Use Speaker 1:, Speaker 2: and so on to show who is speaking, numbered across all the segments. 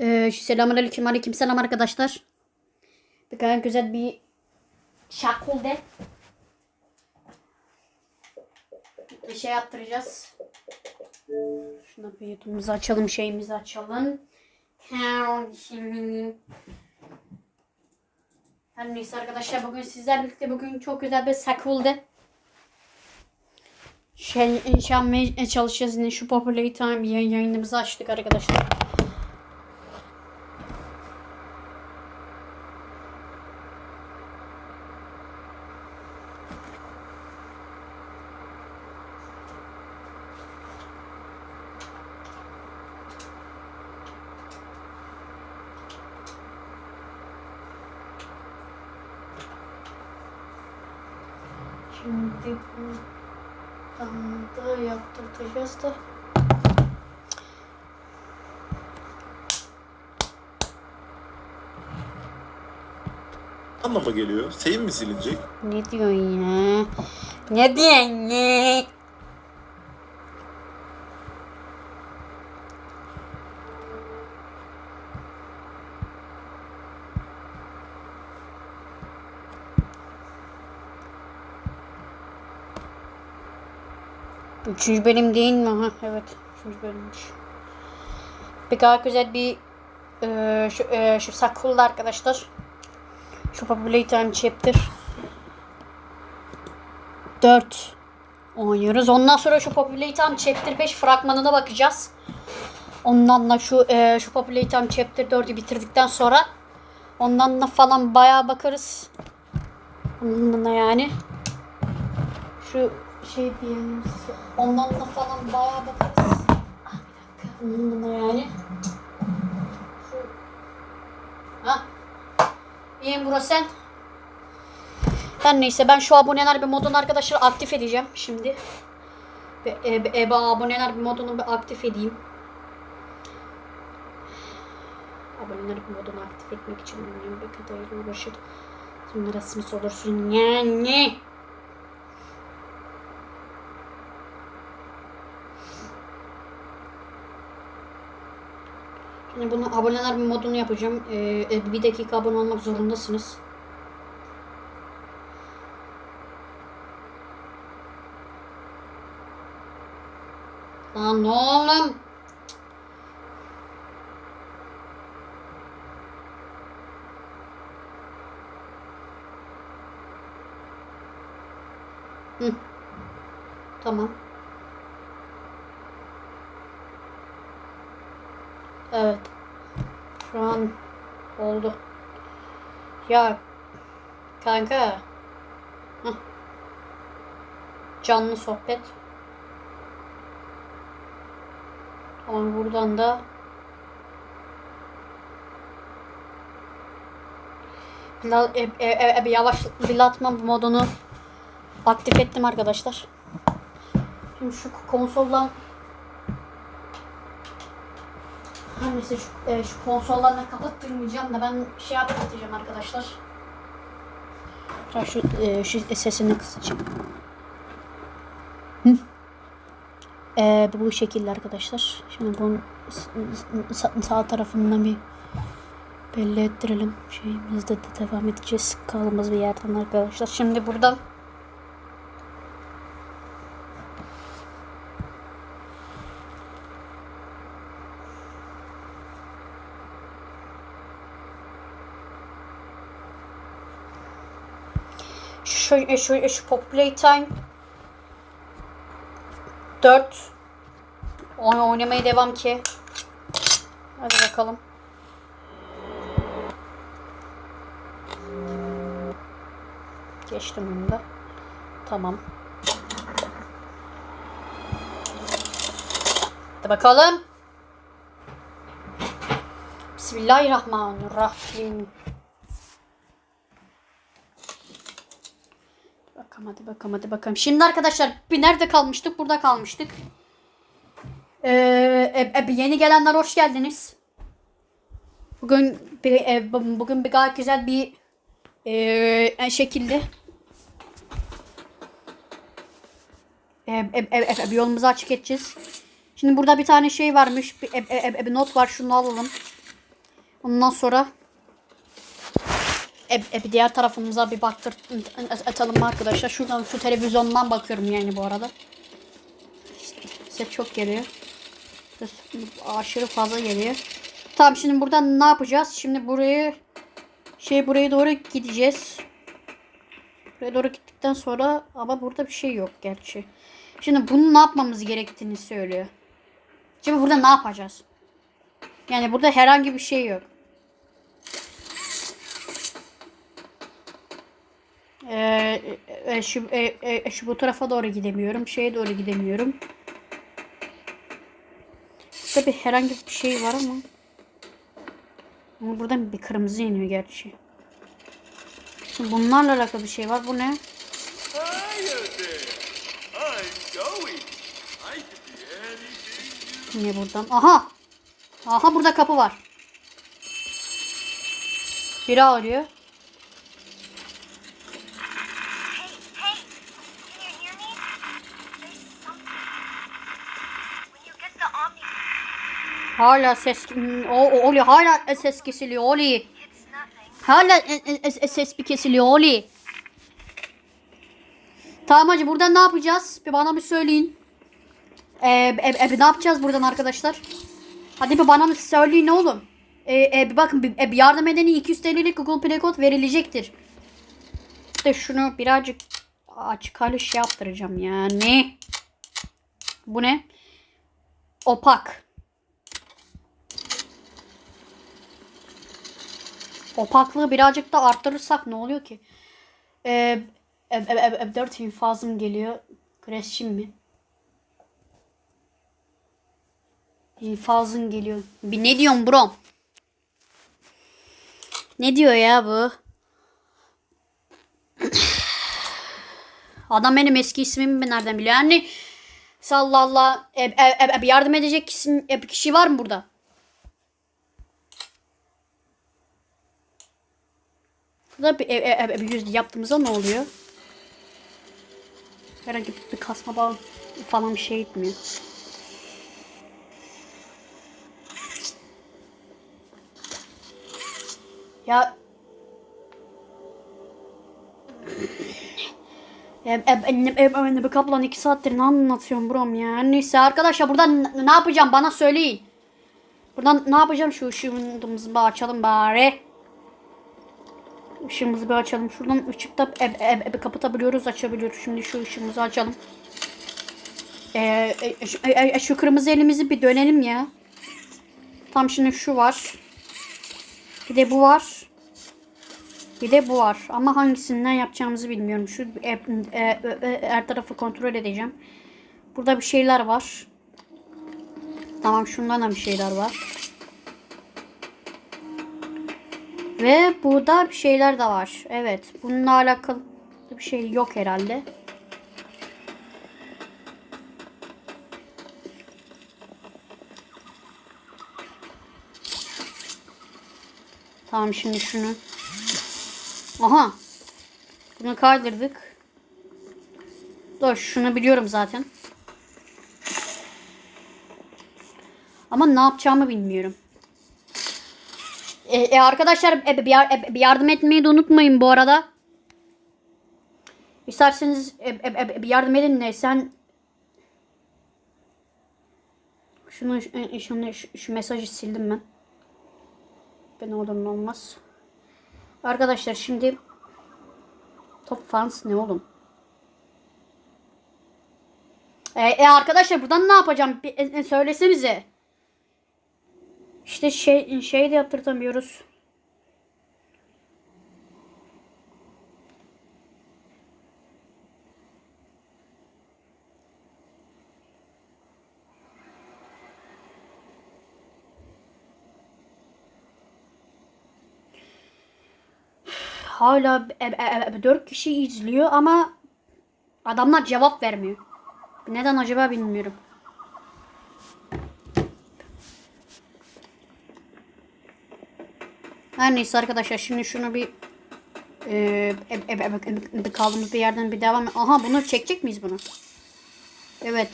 Speaker 1: Ee, selamünaleyküm aleyküm selam arkadaşlar. Bir gayet güzel bir şakulde bir şey yaptıracağız. Şuna bir yutumuzu açalım şeyimizi açalım. Her neyse arkadaşlar bugün sizlerle birlikte bugün çok güzel bir sakulde şey inşa etmeye çalışacağız. Şu Time yayın yayınımızı açtık arkadaşlar. Şimdi buradan da yaptıracağız da.
Speaker 2: anlama geliyor? Seyin mi silinecek?
Speaker 1: Ne diyorsun ya? Ne diyorsun ne? Üçüncü bölüm değil mi? Ha, evet. Üçüncü bölümmüş. Bir gayet güzel bir e, şu, e, şu sakulda arkadaşlar. Şu Populate Time Chapter 4 oynuyoruz. Ondan sonra şu Populate Time Chapter 5 fragmanına bakacağız. Ondan da şu e, şu Populate Time Chapter 4'ü bitirdikten sonra ondan da falan bayağı bakarız. Ondan da yani şu şey diyelim. Ondan da falan bayağı bakarız. Ah, bir dakika. Ondan da yani. Şu... Ha. İyiyim burası sen. Her neyse ben şu aboneler bir modunu arkadaşlar aktif edeceğim şimdi. E, e, e, aboneler bir modunu bir aktif edeyim. Aboneler bir modunu aktif etmek için bilmiyorum bir kadar uğraşır. Sonra resmi olursun yani. Şimdi bunu aboneler modunu yapacağım. Ee, e, bir dakika abone olmak zorundasınız. Lan oğlum. Hı. Tamam. Evet. Şu an oldu. Ya kanka. Hah. Canlı sohbet. Tamam buradan da Bila, e, e, e, e, yavaş bilatma modunu aktif ettim arkadaşlar. Şimdi şu konsoldan Her neyse şu, e, şu konsollarla kapattırmayacağım da ben şey yaptıracağım arkadaşlar. Ya şu, e, şu sesini kısacağım. Hı. E, bu, şekilde arkadaşlar. Şimdi bunun sağ tarafından bir belli ettirelim. Şeyimizde de devam edeceğiz. Kaldığımız bir yerden arkadaşlar. Şimdi buradan şu e, şu e, şu Pop Playtime 4 Oyn oynamaya devam ki. Hadi bakalım. Geçtim onu da. Tamam. Hadi bakalım. Bismillahirrahmanirrahim. Bakalım hadi bakalım hadi bakalım. Şimdi arkadaşlar bir nerede kalmıştık? Burada kalmıştık. Ee, e, e, yeni gelenler hoş geldiniz. Bugün bir, e, bu- bugün bir gayet güzel bir e, şekilde e, e, e, e, bir yolumuzu açık edeceğiz. Şimdi burada bir tane şey varmış. Bir, e, e, e, bir not var. Şunu alalım. Ondan sonra e, e, diğer tarafımıza bir baktır atalım arkadaşlar. Şuradan şu televizyondan bakıyorum yani bu arada. Ses çok geliyor. Ses aşırı fazla geliyor. Tamam şimdi buradan ne yapacağız? Şimdi burayı şey buraya doğru gideceğiz. Buraya doğru gittikten sonra ama burada bir şey yok gerçi. Şimdi bunu ne yapmamız gerektiğini söylüyor. Şimdi burada ne yapacağız? Yani burada herhangi bir şey yok. Ee, e, şu, e, e, şu bu tarafa doğru gidemiyorum. Şeye doğru gidemiyorum. Bir herhangi bir şey var ama. Ama buradan bir kırmızı iniyor gerçi. Bunlarla alakalı bir şey var. Bu ne? Ne buradan? Aha! Aha burada kapı var. Biri arıyor. Hala ses o, Oli hala ses kesiliyor Oli. Hala e, e, e, ses bir kesiliyor Oli. Tamam hacı buradan ne yapacağız? Bir bana bir söyleyin. Ee, e, e, ne yapacağız buradan arkadaşlar? Hadi bir bana bir söyleyin oğlum. Ee, e, bakın bir, e, yardım edeni 200 TL'lik Google Play kod verilecektir. İşte şunu birazcık açık hali şey yaptıracağım yani. Bu ne? Opak. Opaklığı birazcık da arttırırsak ne oluyor ki? Ee, ev, ev, ev, ev 4 infazım geliyor. Kreşim mi? İnfazın geliyor. Bir ne diyorsun bro? Ne diyor ya bu? Adam benim eski ismimi nereden biliyor? Yani sallallah e, e, e, yardım edecek kişi, e, kişi var mı burada? Burada bir, e, e, e, bir yüz yaptığımızda ne oluyor? Herhangi bir kasma bağ falan bir şey etmiyor. Ya e, bir kaplan iki saattir ne anlatıyorum brom ya. Neyse arkadaşlar buradan ne yapacağım bana söyleyin. Buradan ne yapacağım şu ışığımızı açalım bari. Işığımızı bir açalım. Şuradan ışıkta e, e, e, kapatabiliyoruz açabiliyoruz. Şimdi şu ışığımızı açalım. E, e, şu, e, e, şu kırmızı elimizi bir dönelim ya. Tam şimdi şu var. Bir de bu var. Bir de bu var. Ama hangisinden yapacağımızı bilmiyorum. Şu e, e, e, her tarafı kontrol edeceğim. Burada bir şeyler var. Tamam şundan da bir şeyler var. Ve burada bir şeyler de var. Evet. Bununla alakalı bir şey yok herhalde. Tamam şimdi şunu. Aha. Bunu kaydırdık. Dur şunu biliyorum zaten. Ama ne yapacağımı bilmiyorum. E, e, arkadaşlar e, bir, e, bir yardım etmeyi de unutmayın bu arada. İsterseniz e, e, e, bir yardım edin de sen şunu e, şunu şu, şu mesajı sildim ben. Ben oradan olmaz. Arkadaşlar şimdi top fans ne oğlum? E, e, arkadaşlar buradan ne yapacağım? Bir, e, e, söylesenize. İşte şey şey de yaptırtamıyoruz. Hala e, e, e, 4 kişi izliyor ama adamlar cevap vermiyor. Neden acaba bilmiyorum. Her neyse arkadaşlar şimdi şunu bir e, e, e, e, kaldığımız bir yerden bir devam. Aha bunu çekecek miyiz bunu? Evet.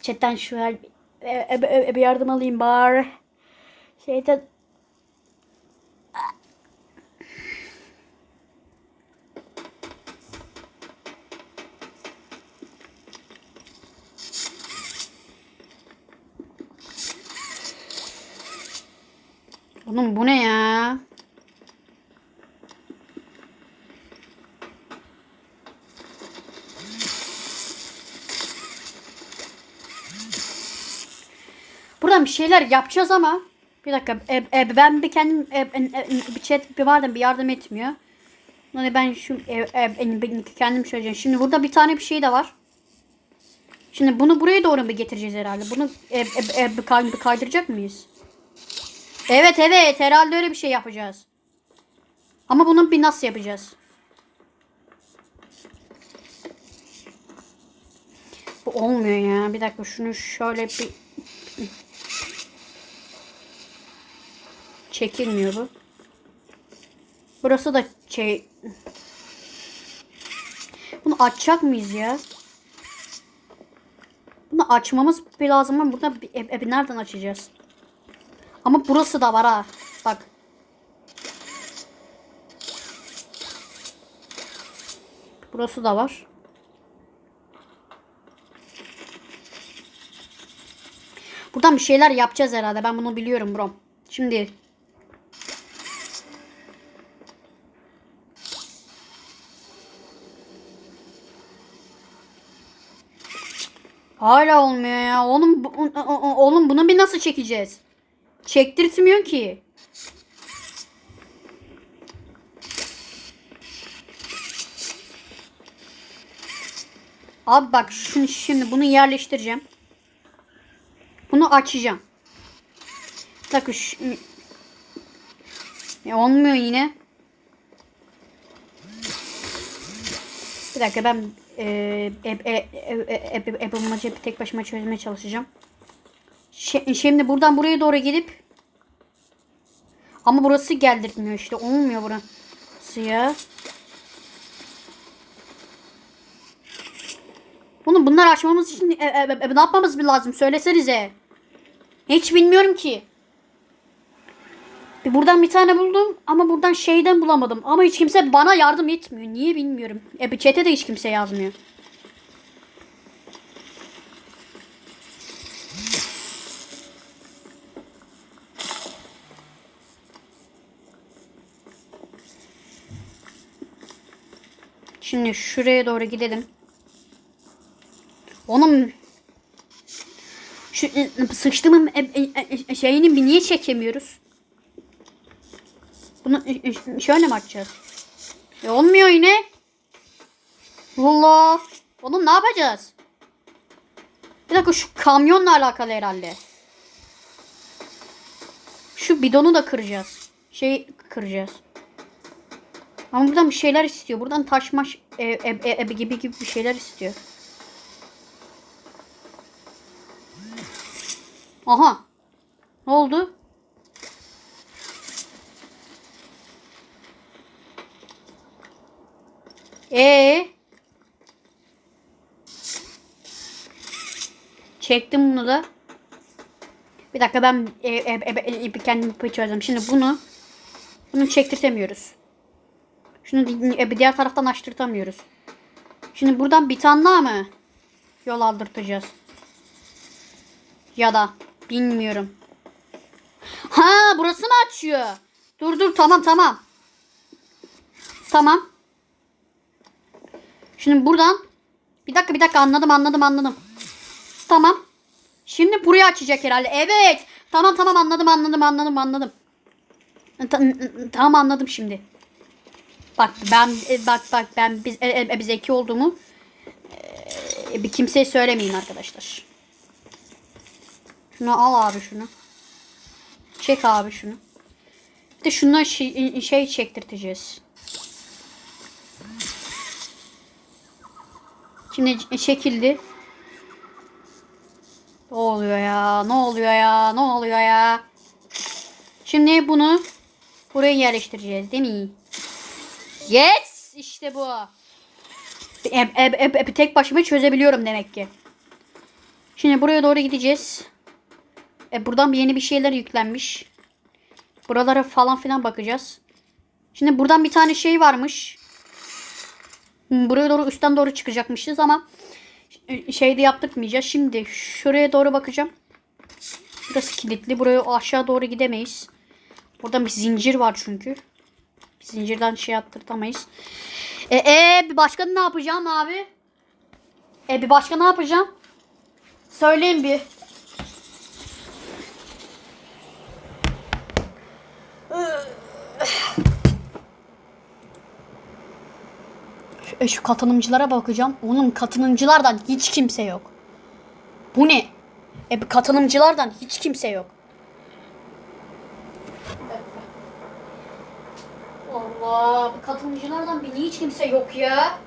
Speaker 1: Chatten şu her e, e, e, bir yardım alayım bari. Şeyde Oğlum bu ne ya? Buradan bir şeyler yapacağız ama bir dakika e, e, ben bir kendim e, e, e, bir chat bir vardı bir yardım etmiyor. Yani ben şu e, e, kendim söyleyeceğim. Şimdi burada bir tane bir şey de var. Şimdi bunu buraya doğru bir getireceğiz herhalde. Bunu e, e, e, kaydıracak mıyız? Evet evet herhalde öyle bir şey yapacağız. Ama bunu bir nasıl yapacağız? Bu olmuyor ya. Bir dakika şunu şöyle bir çekilmiyor bu. Burası da şey bunu açacak mıyız ya? Bunu açmamız lazım ama burada e, e, nereden açacağız? Ama burası da var ha. Bak. Burası da var. Buradan bir şeyler yapacağız herhalde. Ben bunu biliyorum bro. Şimdi Hala olmuyor ya. Oğlum oğlum bunu bir nasıl çekeceğiz? Çektirtmiyor ki. Abi bak şunu şimdi bunu yerleştireceğim. Bunu açacağım. Dakika şu... Olmuyor yine. Bir dakika ben e, e, e, e, e, e, e, bulmacayı tek başıma çözmeye çalışacağım. Şi- Şimdi buradan buraya doğru gidip ama burası geldirtmiyor işte. Olmuyor burası ya. Bunu bunlar açmamız için e, e, e, ne yapmamız lazım? Söylesenize. Hiç bilmiyorum ki. Bir Buradan bir tane buldum ama buradan şeyden bulamadım. Ama hiç kimse bana yardım etmiyor. Niye bilmiyorum. E bir chat'e de hiç kimse yazmıyor. Şimdi şuraya doğru gidelim. Onun şu e, sıçtığımın e, e, e, şeyini bir niye çekemiyoruz? Bunu şöyle mi açacağız? E olmuyor yine. Allah. Oğlum ne yapacağız? Bir dakika şu kamyonla alakalı herhalde. Şu bidonu da kıracağız. Şey kıracağız. Ama buradan bir şeyler istiyor. Buradan taşmaş e, e, e, e, gibi gibi bir şeyler istiyor. Aha. Ne oldu? Ee? Çektim bunu da. Bir dakika ben e, e, e, e, kendim çözeceğim. Şimdi bunu bunu çektirtemiyoruz. Şunu e, diğer taraftan açtırtamıyoruz. Şimdi buradan bir tane daha mı yol aldırtacağız? Ya da bilmiyorum. Ha burası mı açıyor? Dur dur tamam tamam. Tamam. Şimdi buradan bir dakika bir dakika anladım anladım anladım. Tamam. Şimdi burayı açacak herhalde. Evet. Tamam tamam anladım anladım anladım anladım. Ta- tamam anladım şimdi. Bak ben e, bak bak ben biz e, e, zeki olduğumu e, bir kimseye söylemeyin arkadaşlar. Şunu al abi şunu. Çek abi şunu. Bir de şundan şey, şey çektirteceğiz. Şimdi çekildi. Ne oluyor ya? Ne oluyor ya? Ne oluyor ya? Şimdi bunu buraya yerleştireceğiz değil mi? Yes! İşte bu. E, e, e, e, tek başıma çözebiliyorum demek ki. Şimdi buraya doğru gideceğiz. E, buradan yeni bir şeyler yüklenmiş. Buralara falan filan bakacağız. Şimdi buradan bir tane şey varmış. Hmm, Buraya doğru üstten doğru çıkacakmışız ama şeyde yaptırmayacağız. Şimdi şuraya doğru bakacağım. Burası kilitli. Buraya aşağı doğru gidemeyiz. Burada bir zincir var çünkü. Zincirden şey yaptırtamayız. E, e bir başka ne yapacağım abi? E bir başka ne yapacağım? Söyleyin bir. E, şu katılımcılara bakacağım. Onun katılımcılardan hiç kimse yok. Bu ne? E bu katılımcılardan hiç kimse yok. Allah katılımcılardan bir hiç kimse yok ya.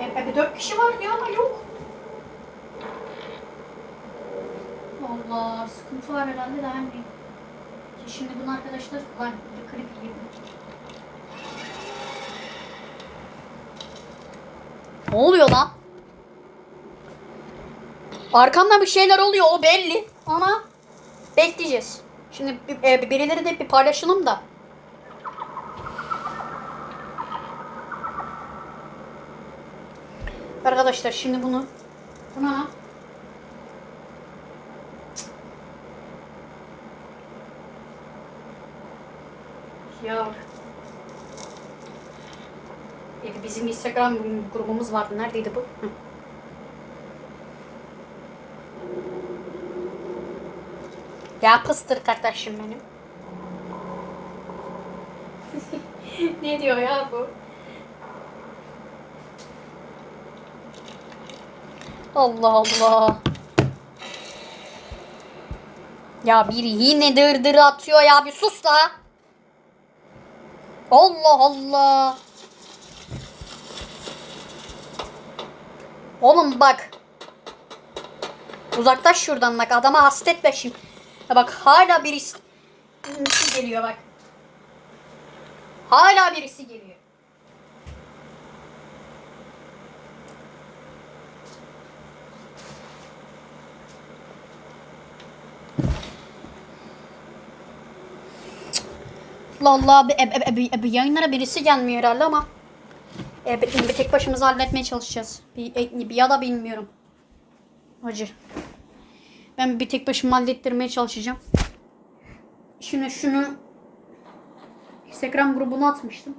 Speaker 1: E, bir dört kişi var diyor ama yok. Allah sıkıntı var herhalde de hani. Şimdi bunu arkadaşlar lan bir klip yiyeyim. Ne oluyor lan? Arkamda bir şeyler oluyor o belli ama bekleyeceğiz. Şimdi e, birileri de bir paylaşalım da. Arkadaşlar şimdi bunu buna ya e, bizim Instagram grubumuz vardı. Neredeydi bu? Hı. Ya pıstır kardeşim benim. ne diyor ya bu? Allah Allah. Ya biri yine dırdır atıyor ya bir sus la. Allah Allah. Oğlum bak. Uzaklaş şuradan bak adama hastetme şimdi. Ya bak hala birisi birisi geliyor bak. Hala birisi geliyor. Allah Allah bir, e, e, e, bir yayınlara birisi gelmiyor herhalde ama e, bir, bir tek başımıza halletmeye çalışacağız. Bir, e, bir ya da bilmiyorum. Acı. Ben bir tek başıma hallettirmeye çalışacağım. Şimdi şunu Instagram grubuna atmıştım.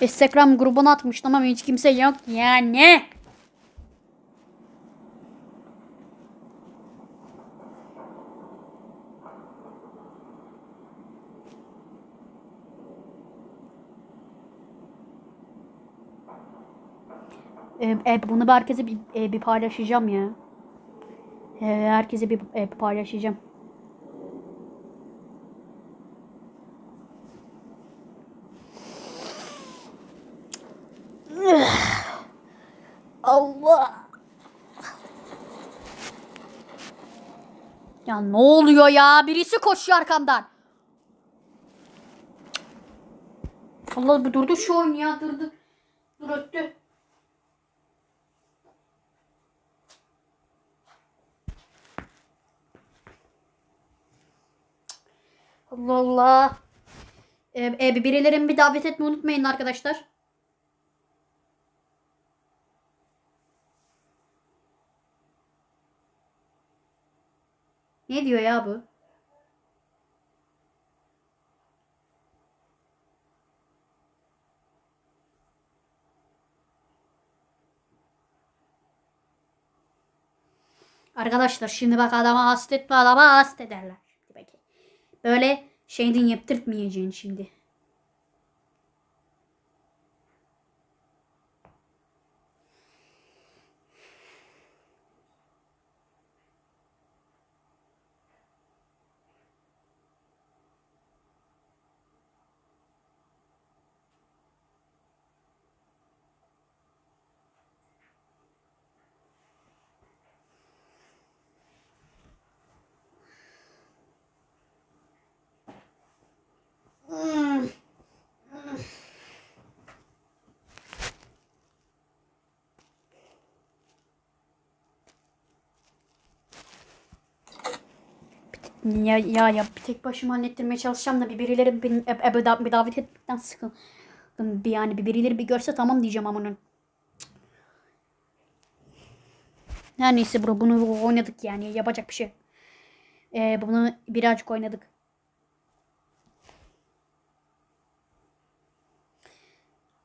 Speaker 1: Instagram grubuna atmıştım ama hiç kimse yok. Yani. E, bunu bir herkese bir, e, bir paylaşacağım ya. E, herkese bir e, paylaşacağım. Allah. Ya ne oluyor ya? Birisi koşuyor arkamdan. Allah bir durdu şu oyun ya durdu. Dur öttü. Allah Allah. Ee, e, birilerini bir davet etmeyi unutmayın arkadaşlar. Ne diyor ya bu? Arkadaşlar şimdi bak adama hastetme adama hastederler. Şimdi peki. Böyle şeyden yaptırtmayacaksın şimdi. Ya, ya ya bir tek başıma hallettirmeye çalışacağım da bir birileri beni e, bir davet etmekten sıkıldım. Bir yani bir birileri bir görse tamam diyeceğim ama onun. Her neyse bro bunu oynadık yani yapacak bir şey. Ee, bunu birazcık oynadık.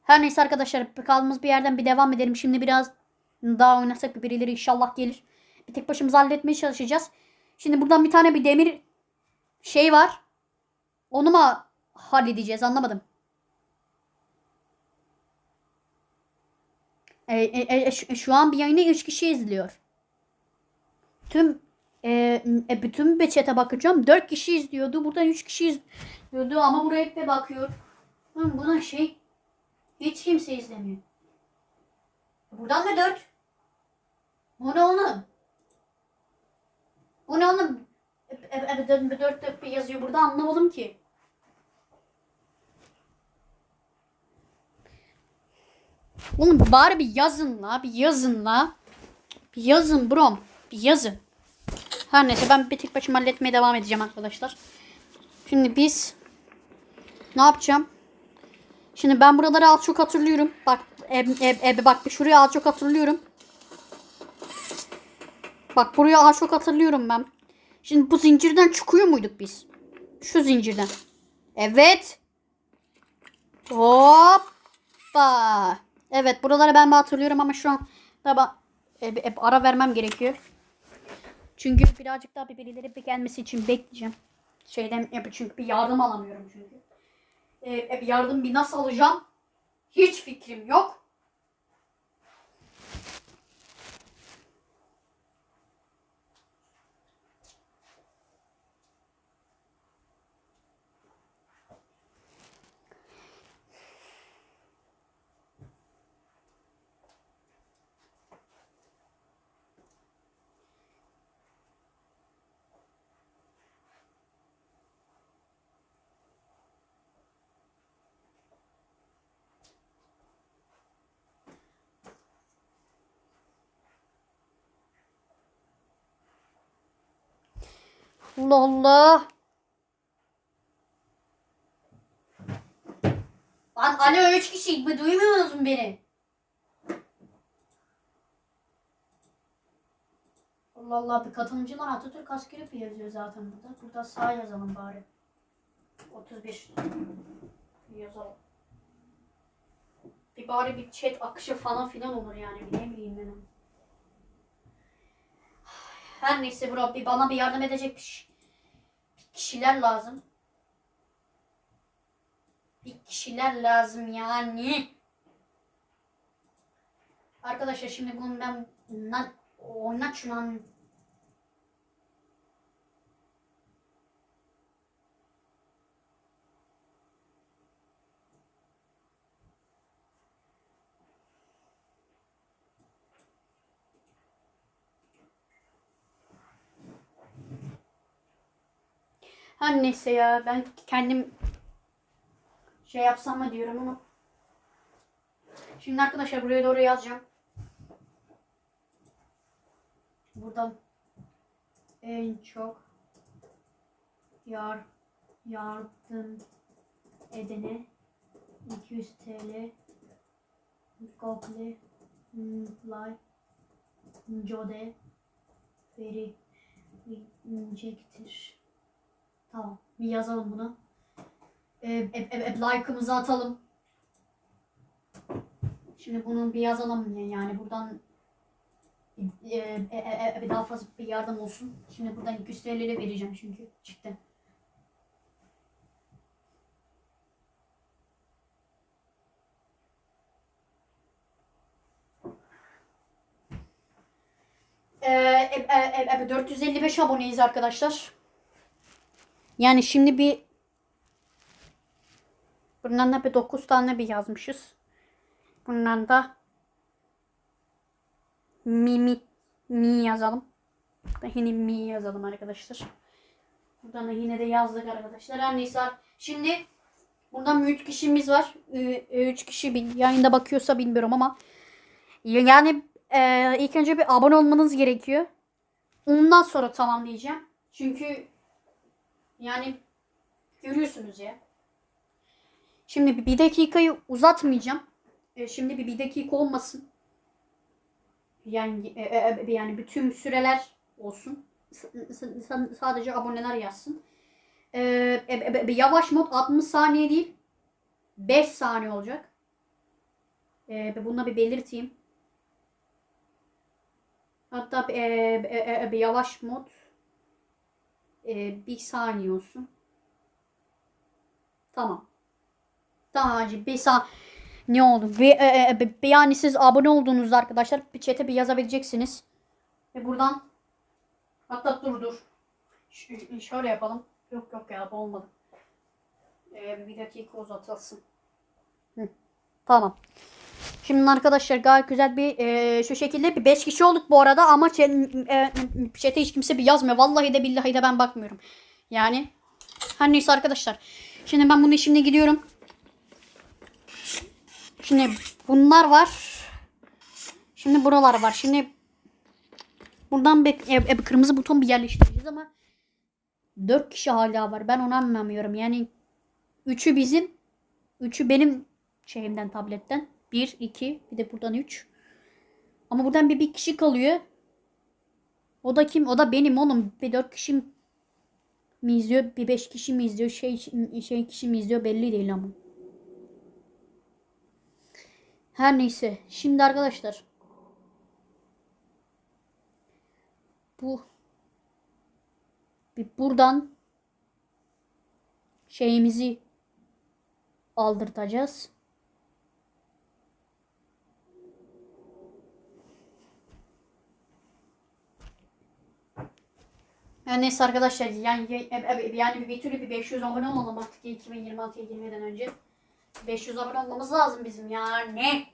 Speaker 1: Her neyse arkadaşlar kaldığımız bir yerden bir devam edelim. Şimdi biraz daha oynasak bir birileri inşallah gelir. Bir tek başımıza halletmeye çalışacağız. Şimdi buradan bir tane bir demir şey var. Onu mu halledeceğiz anlamadım. E, e, e, şu, şu an bir yayını 3 kişi izliyor. Tüm e, e, bütün beçete bakacağım. 4 kişi izliyordu. Buradan 3 kişi izliyordu ama buraya hep de bakıyor. Hı, buna şey hiç kimse izlemiyor. Buradan da 4. Bu ne oğlum? Bu ne oğlum? Dört dört yazıyor burada anlamadım ki. Oğlum bari bir yazın la. Bir yazın la. Bir yazın brom. Bir yazın. Her neyse ben bir tek başıma halletmeye devam edeceğim arkadaşlar. Şimdi biz ne yapacağım? Şimdi ben buraları az çok hatırlıyorum. Bak e, e, e, bak şuraya az çok hatırlıyorum. Bak buraya az çok hatırlıyorum ben. Şimdi bu zincirden çıkıyor muyduk biz? Şu zincirden. Evet. Hoppa. Evet buraları ben hatırlıyorum ama şu an da ben e, e, ara vermem gerekiyor. Çünkü birazcık daha bir birileri bir gelmesi için bekleyeceğim. Şeyden çünkü bir yardım alamıyorum çünkü. E, yardım bir nasıl alacağım? Hiç fikrim yok. Allah Allah. Lan alo 3 kişi mi duymuyor musun beni? Allah Allah bir katılımcılar Atatürk askeri yazıyor zaten burada. Burada sağ yazalım bari. 31 yazalım. Bir bari bir chat akışı falan filan olur yani ne bileyim ben onu. Her neyse bro bir bana bir yardım edecek bir, kişiler lazım. Bir kişiler lazım yani. Arkadaşlar şimdi bunu ben na, Her neyse ya ben kendim şey yapsam mı diyorum ama. Şimdi arkadaşlar buraya doğru yazacağım. Buradan en çok yar yardım edene 200 TL Google Play Jode verilecektir. Tamam. Bir yazalım bunu. Ee, e, e, e, like'ımızı atalım. Şimdi bunu bir yazalım yani buradan e, e, e, e, daha fazla bir yardım olsun. Şimdi buradan 200 TL'yle vereceğim çünkü çıktı. Ee, e, e, e, e, 455 aboneyiz arkadaşlar. Yani şimdi bir bundan da bir 9 tane bir yazmışız. Bundan da mi mi mi yazalım. Burada yine mi yazalım arkadaşlar. Buradan da yine de yazdık arkadaşlar. Her neyse. Şimdi buradan 3 kişimiz var. 3 kişi bir yayında bakıyorsa bilmiyorum ama yani e, ilk önce bir abone olmanız gerekiyor. Ondan sonra tamam diyeceğim. Çünkü Yani görüyorsunuz ya. Şimdi bir- bir dakikayı uzatmayacağım. E, şimdi bir, bir dakika olmasın. Yani e, e, yani bütün süreler olsun. Sadece aboneler yazsın. Yavaş mod 60 saniye değil. 5 saniye olacak. E, bunu bir belirteyim. Hatta e, e, e, yavaş mod e, bir saniye olsun. Tamam. Tamam hacı bir saniye. Ne oldu? Ve, e, e, e, yani siz abone olduğunuzda arkadaşlar bir chat'e bir yazabileceksiniz. Ve buradan hatta dur dur. Ş- şöyle yapalım. Yok yok ya bu olmadı. Ee, bir dakika uzatılsın. Hı. Tamam. Şimdi arkadaşlar gayet güzel bir e, şu şekilde bir 5 kişi olduk bu arada ama e, chat'e hiç kimse bir yazmıyor. Vallahi de billahi de ben bakmıyorum. Yani her neyse arkadaşlar. Şimdi ben bunun şimdi gidiyorum. Şimdi bunlar var. Şimdi buralar var. Şimdi buradan bir, e, e, kırmızı buton bir yerleştireceğiz ama 4 kişi hala var. Ben onu anlamıyorum. Yani 3'ü bizim 3'ü benim şeyimden tabletten. 1, 2 bir de buradan 3. Ama buradan bir, bir kişi kalıyor. O da kim? O da benim oğlum. Bir 4 kişi mi izliyor? Bir 5 kişi mi izliyor? Şey, şey kişi mi izliyor? Belli değil ama. Her neyse. Şimdi arkadaşlar. Bu bir buradan şeyimizi aldırtacağız. Yani neyse arkadaşlar yani e, e, yani bir türlü bir 500 abone olalım artık 2026'ya girmeden önce. 500 abone olmamız lazım bizim yani.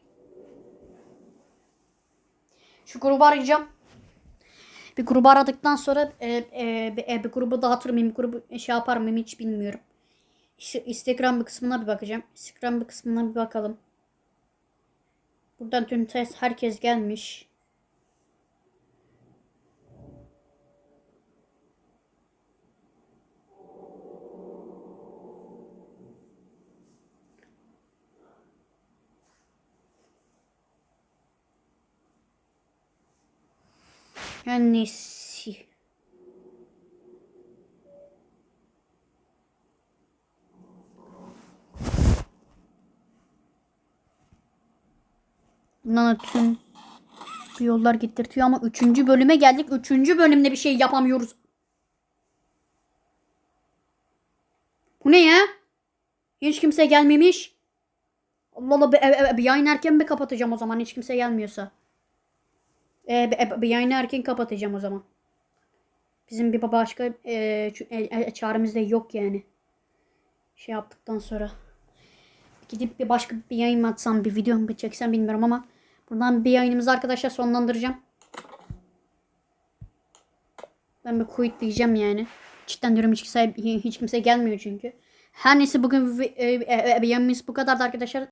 Speaker 1: Şu grubu arayacağım. Bir grubu aradıktan sonra e, e, bir- e, bir grubu dağıtır mıyım, bir grubu şey yapar mıyım hiç bilmiyorum. İşte Instagram bir kısmına bir bakacağım. Instagram bir kısmına bir bakalım. Buradan tüm test herkes gelmiş. Yani si- Bundan bu yollar getirtiyor ama 3. bölüme geldik. 3. bölümde bir şey yapamıyoruz. Bu ne ya? Hiç kimse gelmemiş. Allah Allah bir, bir yayın erken mi kapatacağım o zaman hiç kimse gelmiyorsa. E, bir yayını erken kapatacağım o zaman. Bizim bir başka e, e, e, çaremiz de yok yani. Şey yaptıktan sonra. Gidip bir başka bir yayın mı atsam, bir video mu çeksem bilmiyorum ama buradan bir yayınımızı arkadaşlar sonlandıracağım. Ben bir quit yani. Cidden diyorum hiç kimse, hiç kimse gelmiyor çünkü. Her neyse bugün e, e, e, yayınımız bu kadardı arkadaşlar.